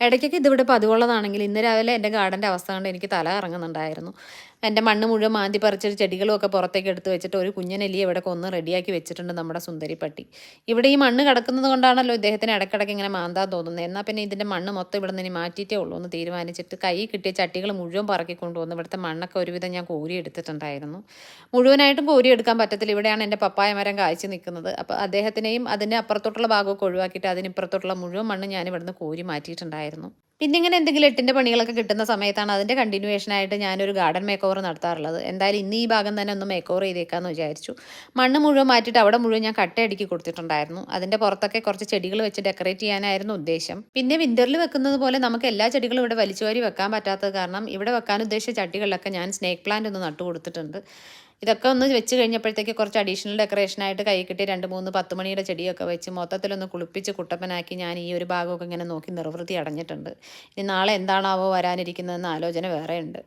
ഇടയ്ക്കൊക്കെ ഇതിവിടെ പതിവുള്ളതാണെങ്കിൽ ഇന്ന് രാവിലെ എന്റെ ഗാർഡന്റെ അവസ്ഥ കൊണ്ട് എനിക്ക് തല ഇറങ്ങുന്നുണ്ടായിരുന്നു എന്റെ മണ്ണ് മുഴുവൻ മാന്തി പറിച്ചൊരു ചെടികളുമൊക്കെ പുറത്തേക്ക് എടുത്ത് വെച്ചിട്ട് ഒരു കുഞ്ഞനെല്ലി ഇവിടെ കൊന്ന് റെഡിയാക്കി വെച്ചിട്ടുണ്ട് നമ്മുടെ സുന്ദരിപ്പട്ടി. ഇവിടെ ഈ മണ്ണ് കിടക്കുന്നത് കൊണ്ടാണല്ലോ ഇദ്ദേഹത്തിന് ഇടയ്ക്കിടയ്ക്ക് ഇങ്ങനെ മാന്താൻ തോന്നുന്നത്. എന്നാൽ പിന്നെ ഇതിന്റെ മണ്ണ് മൊത്തം ഇവിടെ നിന്ന് മാറ്റിയിട്ടേ ഉള്ളൂ എന്ന് തീരുമാനിച്ചിട്ട് കൈ കിട്ടിയ ചട്ടികൾ മുഴുവൻ പറക്കി കൊണ്ടുവന്ന് ഇവിടുത്തെ മണ്ണൊക്കെ ഒരുവിധം ഞാൻ കോരി എടുത്തിട്ടുണ്ടായിരുന്നു മുഴുവനായിട്ടും കോരി എടുക്കാൻ പറ്റത്തില്ല. ഇവിടെയാണ് എന്റെ പപ്പായ മരം കാഴ്ച നിൽക്കുന്നത്. അപ്പോൾ അദ്ദേഹത്തിനെയും അതിന്റെ അപ്പുറത്തോട്ടുള്ള ഭാഗമൊക്കെ ഒഴിവാക്കിയിട്ട് അതിനിപ്പുറത്തോട്ടുള്ള മുഴുവൻ മണ്ണ് ഞാൻ ഇവിടുന്ന് കോരി മാറ്റിയിട്ടുണ്ടായിരുന്നു. പിന്നെ ഇങ്ങനെ എന്തെങ്കിലും എട്ടിന്റെ പണികളൊക്കെ കിട്ടുന്ന സമയത്താണ് അതിന്റെ കണ്ടിന്യൂവേഷൻ ആയിട്ട് ഞാനൊരു ഗാർഡൻ മേക്ക് ഓവർ നടത്താറുള്ളത്. എന്തായാലും ഇന്ന് ഈ ഭാഗം തന്നെ ഒന്ന് മേക്ക് ഓവർ ചെയ്തേക്കാമെന്ന് വിചാരിച്ചു. മണ്ണ് മുഴുവൻ മാറ്റിയിട്ട് അവിടെ മുഴുവൻ ഞാൻ കട്ടയടുക്കി കൊടുത്തിട്ടുണ്ടായിരുന്നു. അതിന്റെ പുറത്തൊക്കെ കുറച്ച് ചെടികൾ വെച്ച് ഡെക്കറേറ്റ് ചെയ്യാനായിരുന്നു ഉദ്ദേശം. പിന്നെ വിന്ററിൽ വെക്കുന്നത് പോലെ നമുക്ക് എല്ലാ ചെടികളും ഇവിടെ വലിച്ചുവാരി വെക്കാൻ പറ്റാത്തത് കാരണം ഇവിടെ വെക്കാൻ ഉദ്ദേശിച്ച ചട്ടികളിലൊക്കെ ഞാൻ സ്നേക്ക് പ്ലാന്റ് ഒന്ന് നട്ടു കൊടുത്തിട്ടുണ്ട് ഇതൊക്കെ ഒന്ന് വെച്ച് കഴിഞ്ഞപ്പോഴത്തേക്ക് കുറച്ച് അഡീഷണൽ ഡെക്കറേഷനായിട്ട് കൈ കിട്ടി. രണ്ട് മൂന്ന് പത്ത് മണിയുടെ ചെടിയൊക്കെ വെച്ച് മൊത്തത്തിലൊന്ന് കുളിപ്പിച്ച് കുട്ടപ്പനാക്കി ഞാൻ ഈ ഒരു ഭാഗമൊക്കെ ഇങ്ങനെ നോക്കി നിർവൃത്തി അടഞ്ഞിട്ടുണ്ട്. ഇനി നാളെ എന്താണാവോ വരാനിരിക്കുന്നതെന്ന് ആലോചന വേറെയുണ്ട്.